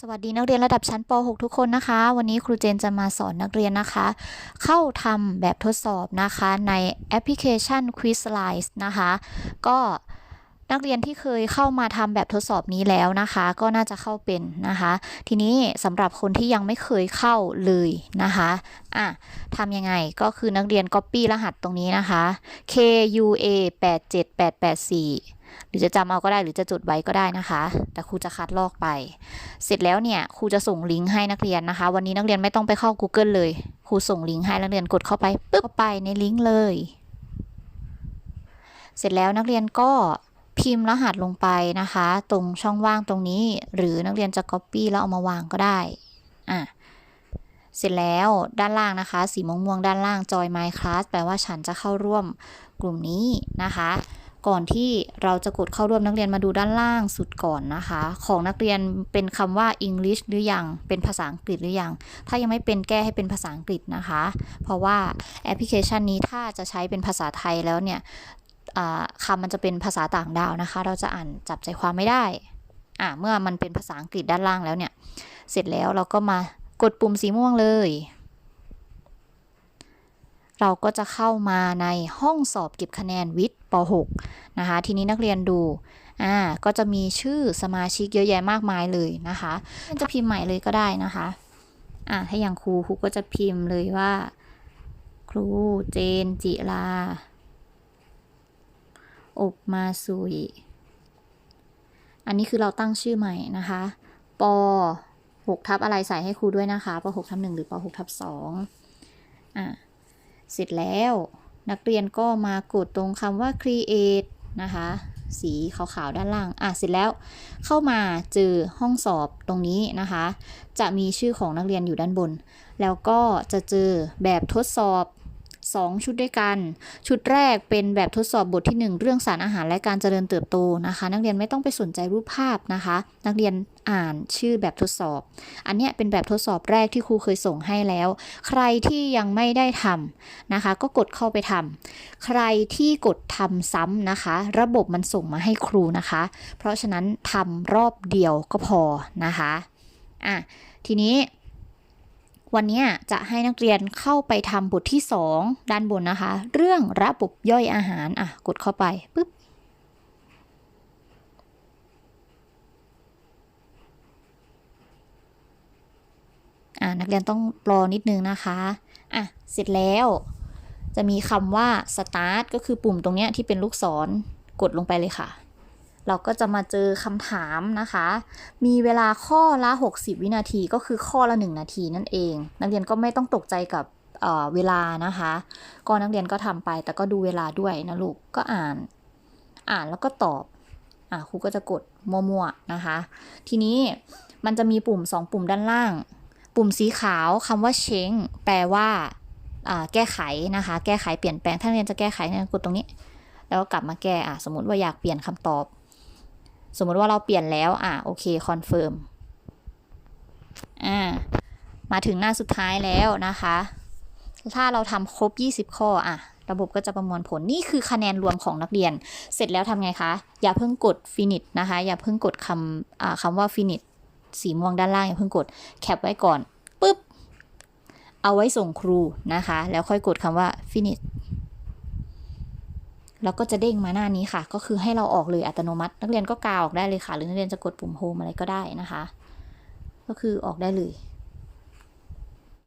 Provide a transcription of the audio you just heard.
สวัสดีนักเรียนระดับชั้นป .6 ทุกคนนะคะ วันนี้ครูเจนจะมาสอนนักเรียนนะคะ เข้าทำแบบทดสอบนะคะในแอปพลิเคชัน Quizlines นะคะ ก็นักเรียนที่เคยเข้ามาทำแบบทดสอบนี้แล้วนะคะ ก็น่าจะเข้าเป็นนะคะ ทีนี้สำหรับคนที่ยังไม่เคยเข้าเลยนะคะอะทำยังไงก็คือนักเรียน Copy รหัสตรงนี้นะคะ KUA 87884 หรือจะจำเอาก็ได้หรือจะจดไว้ก็ได้นะคะ แต่ครูจะคัดลอกไป เสร็จแล้วเนี่ยครูจะส่งลิงก์ให้นักเรียนนะคะ วันนี้นักเรียนไม่ต้องไปเข้า Google เลยครูส่งลิงก์ให้นักเรียนกดเข้าไปปึ๊บเข้าไปในลิงก์เลย เสร็จแล้วนักเรียนก็พิมพ์รหัสลงไปนะคะ ตรงช่องว่างตรงนี้ หรือนักเรียนจะ Copy แล้วเอามาวางก็ได้อะเสร็จแล้วด้านล่างนะคะ สีม่วงด้านล่าง Join My Class แปลว่าฉันจะเข้าร่วมกลุ่มนี้นะคะ ก่อนที่เราจะกดเข้าร่วมนักเรียนมาดูด้านล่างสุดก่อนนะคะ ของนักเรียนเป็นคำว่า English หรือยังเป็นภาษาอังกฤษหรือยัง ถ้ายังไม่เป็นแก้ให้เป็นภาษาอังกฤษนะคะ เพราะว่าแอปพลิเคชันนี้ถ้าจะใช้เป็นภาษาไทยแล้วเนี่ยคำมันจะเป็นภาษาต่างดาวนะคะ เราจะอ่านจับใจความไม่ได้อ่าเมื่อมันเป็นภาษาอังกฤษด้านล่างแล้วเนี่ย เสร็จแล้วเราก็มากดปุ่มสีม่วงเลย เราก็จะเข้ามาในห้องสอบเก็บคะแนนวิทย์ป .6 นะคะ ทีนี้นักเรียนดูอ่าก็จะมีชื่อสมาชิกเยอะแยะมากมายเลยนะคะจะพิมพ์ใหม่เลยก็ได้นะคะอ่าถ้าอย่างครูครูก็จะพิมพ์เลยว่า ครูเจนจิลาอบมาสุย อันนี้คือเราตั้งชื่อใหม่นะคะ ป6ทับอะไรใส่ให้ครูด้วยนะคะ ป6ทับ1หรือป6ทับ2อ่า เสร็จแล้วนักเรียนก็มากดตรงคำว่า create นะคะ สีขาวๆด้านล่าง อะ เสร็จแล้วเข้ามาเจอห้องสอบตรงนี้นะคะ จะมีชื่อของนักเรียนอยู่ด้านบน แล้วก็จะเจอแบบทดสอบ 2 ชุดด้วยกัน ชุดแรกเป็นแบบทดสอบบทที่ 1 เรื่องสารอาหารและการเจริญเติบโตนะคะ นักเรียนไม่ต้องไปสนใจรูปภาพนะคะ นักเรียนอ่านชื่อแบบทดสอบ อันเนี้ยเป็นแบบทดสอบแรกที่ครูเคยส่งให้แล้ว ใครที่ยังไม่ได้ทำนะคะ ก็กดเข้าไปทำใครที่กดทำซ้ำนะคะ ระบบมันส่งมาให้ครูนะคะ เพราะฉะนั้นทำรอบเดียวก็พอนะคะอะทีนี้ วันนี้จะให้นักเรียนเข้าไปทำบทที่ 2 ด้านบนนะคะ เรื่องระบบย่อยอาหาร อะ กดเข้าไปปุ๊บ อ่านักเรียนต้องรอนิดนึงนะคะ อะ เสร็จแล้ว จะมีคำว่า start ก็คือปุ่มตรงเนี้ยที่เป็นลูกศร กดลงไปเลยค่ะ เราก็จะมาเจอคำถามนะคะ มีเวลาข้อละ 60 วินาทีก็คือข้อละ 1 นาทีนั่นเอง นักเรียนก็ไม่ต้องตกใจกับเเวลานะคะ ก็นักเรียนก็ทำไป แต่ก็ดูเวลาด้วยนะลูก ก็อ่าน อ่านแล้วก็ตอบ อะครูก็จะกดมั่วๆนะคะ ทีนี้มันจะมีปุ่ม 2 ปุ่มด้านล่าง ปุ่มสีขาวคำว่าเชงแปลว่าแก้ไขนะคะ แก้ไขเปลี่ยนแปลง ถ้าเรียนจะแก้ไขเนี่ยกดตรงนี้ แล้วก็กลับมาแก้ อะ สมมติว่าอยากเปลี่ยนคำตอบ สมมติว่าเราเปลี่ยนแล้วอะโอเคคอนเฟิร์มอ่ามาถึงหน้าสุดท้ายแล้วนะคะ ถ้าเราทำครบ 20 ข้ออะระบบก็จะประมวลผลนี่คือคะแนนรวมของนักเรียน เสร็จแล้วทำไงคะ อย่าเพิ่งกด finish นะคะ อย่าเพิ่งกดคำอ่าคำว่า finish สีม่วงด้านล่างอย่าเพิ่งกดแคปไว้ก่อนปุ๊บ เอาไว้ส่งครูนะคะ แล้วค่อยกดคำว่า finish แล้วก็จะเด้งมาหน้านี้ค่ะ ก็คือให้เราออกเลยอัตโนมัติ นักเรียนก็กาออกได้เลยค่ะ หรือนักเรียนจะกดปุ่มโฮมอะไรก็ได้นะคะ ก็คือออกได้เลย